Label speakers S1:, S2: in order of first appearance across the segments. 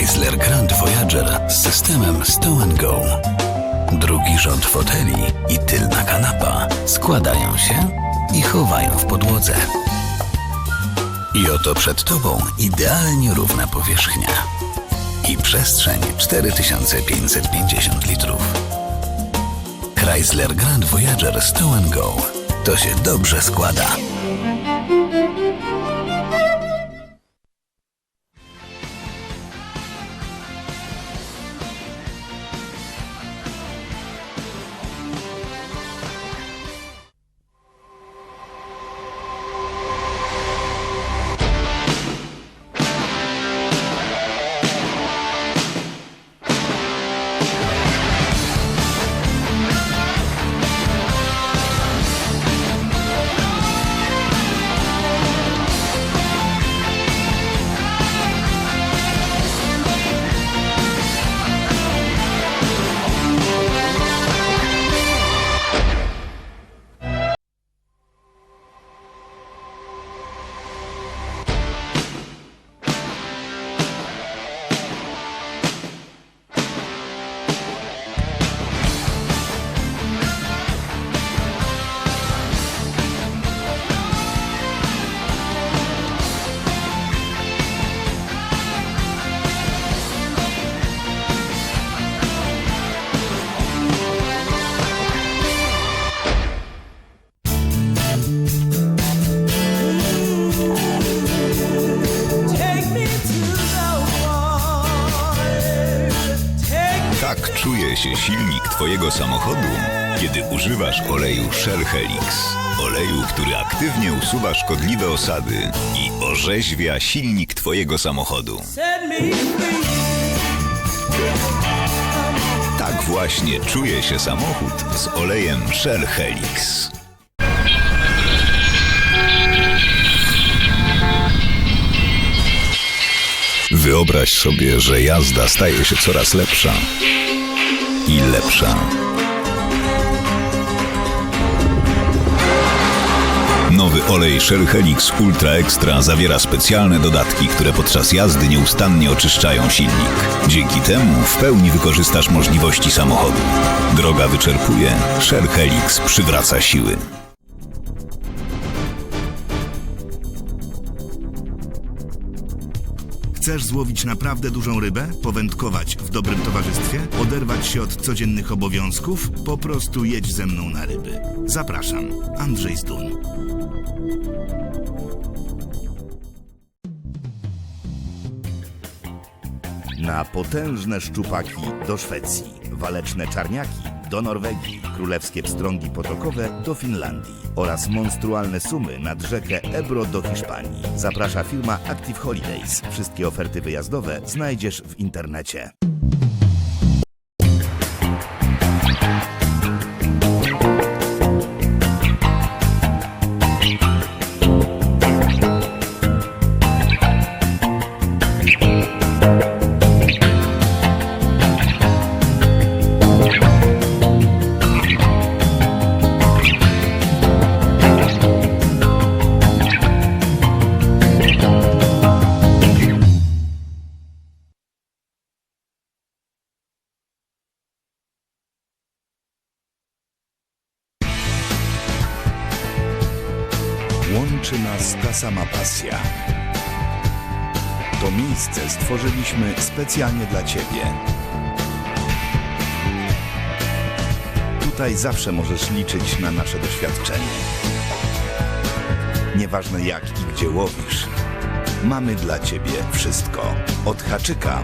S1: Chrysler Grand Voyager z systemem Stow Go. Drugi rząd foteli i tylna kanapa składają się i chowają w podłodze. I oto przed Tobą idealnie równa powierzchnia. I przestrzeń 4550 litrów. Chrysler Grand Voyager Stow Go. To się dobrze składa.
S2: Się silnik Twojego samochodu, kiedy używasz oleju Shell Helix. Oleju, który aktywnie usuwa szkodliwe osady i orzeźwia silnik Twojego samochodu. Tak właśnie czuje się samochód z olejem Shell Helix. Wyobraź sobie, że jazda staje się coraz lepsza i lepsza. Nowy olej Shell Helix Ultra Extra zawiera specjalne dodatki, które podczas jazdy nieustannie oczyszczają silnik. Dzięki temu w pełni wykorzystasz możliwości samochodu. Droga wyczerpuje, Shell Helix przywraca siły.
S3: Chcesz złowić naprawdę dużą rybę? Powędkować w dobrym towarzystwie? Oderwać się od codziennych obowiązków? Po prostu jedź ze mną na ryby. Zapraszam, Andrzej Zdun. Na potężne szczupaki do Szwecji, waleczne czarniaki do Norwegii, królewskie pstrągi potokowe do Finlandii oraz monstrualne sumy nad rzekę Ebro do Hiszpanii. Zaprasza firma Active Holidays. Wszystkie oferty wyjazdowe znajdziesz w internecie. Łączy nas ta sama pasja. To miejsce stworzyliśmy specjalnie dla Ciebie. Tutaj zawsze możesz liczyć na nasze doświadczenie. Nieważne jak i gdzie łowisz, mamy dla Ciebie wszystko. Od haczyka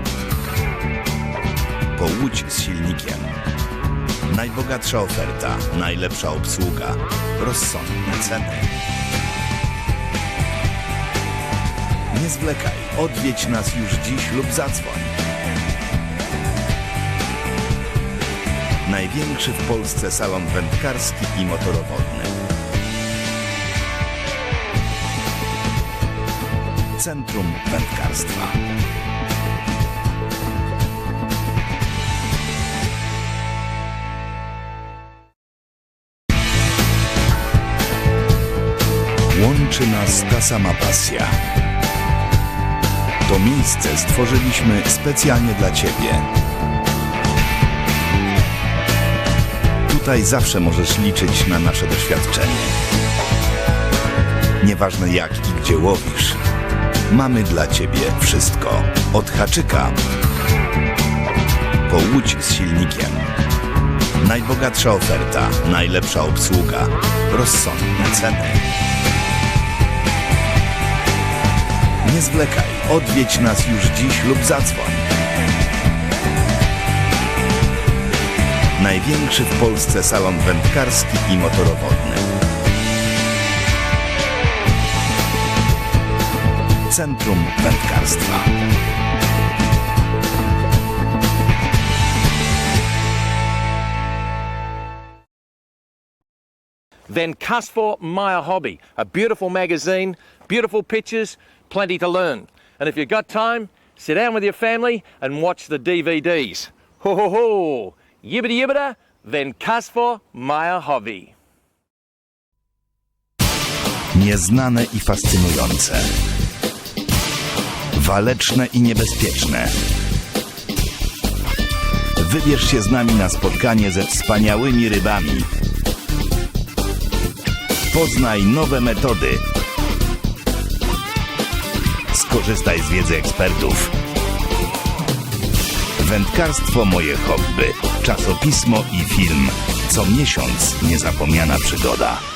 S3: po łódź z silnikiem. Najbogatsza oferta, najlepsza obsługa, rozsądne ceny. Nie zwlekaj, odwiedź nas już dziś lub zadzwoń. Największy w Polsce salon wędkarski i motorowodny. Centrum Wędkarstwa. Łączy nas ta sama pasja. To miejsce stworzyliśmy specjalnie dla Ciebie. Tutaj zawsze możesz liczyć na nasze doświadczenie. Nieważne jak i gdzie łowisz, mamy dla Ciebie wszystko. Od haczyka po łódź z silnikiem. Najbogatsza oferta, najlepsza obsługa, rozsądne ceny. Nie zwlekaj, odwiedź nas już dziś lub zadzwoń. Największy w Polsce salon wędkarski i motorowodny. Centrum Wędkarstwa.
S4: Then Cuss for My Hobby, a beautiful magazine, beautiful pictures, plenty to learn. And if you've got time, sit down with your family and watch the DVDs. Ho ho ho! Yibbity yibbida, then Cuss for My Hobby.
S3: Nieznane i fascynujące. Waleczne i niebezpieczne. Wybierz się z nami na spotkanie ze wspaniałymi rybami. Poznaj nowe metody. Skorzystaj z wiedzy ekspertów. Wędkarstwo moje hobby. Czasopismo i film. Co miesiąc niezapomniana przygoda.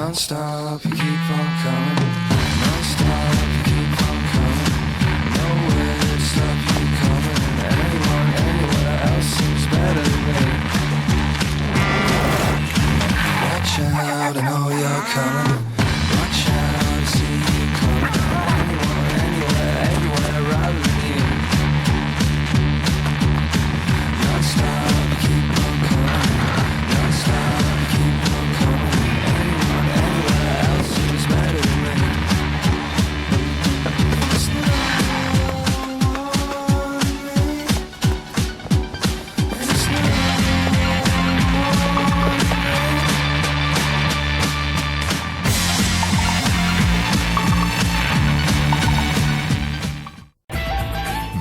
S5: Non-stop, you keep on coming. Non-stop, you keep on coming. Nowhere to stop you coming. Anyone, anywhere else seems better than me. Watch out, I know you're coming.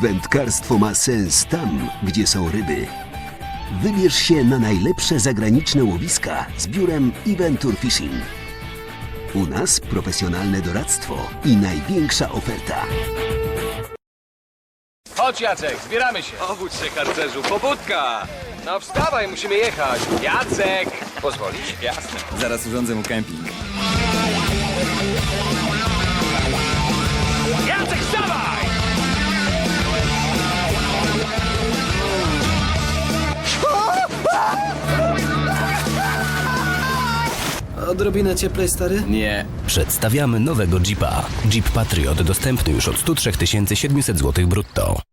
S6: Wędkarstwo ma sens tam, gdzie są ryby. Wybierz się na najlepsze zagraniczne łowiska z biurem Eventur Fishing. U nas profesjonalne doradztwo i największa oferta.
S4: Chodź Jacek, zbieramy się.
S7: Obudź się, harcerzu, pobudka! No wstawaj, musimy jechać.
S4: Jacek!
S7: Pozwolisz? Jasne.
S8: Zaraz urządzę mu kemping.
S9: Odrobinę cieplej, stary?
S8: Nie.
S1: Przedstawiamy nowego Jeepa. Jeep Patriot dostępny już od 103 700 zł brutto.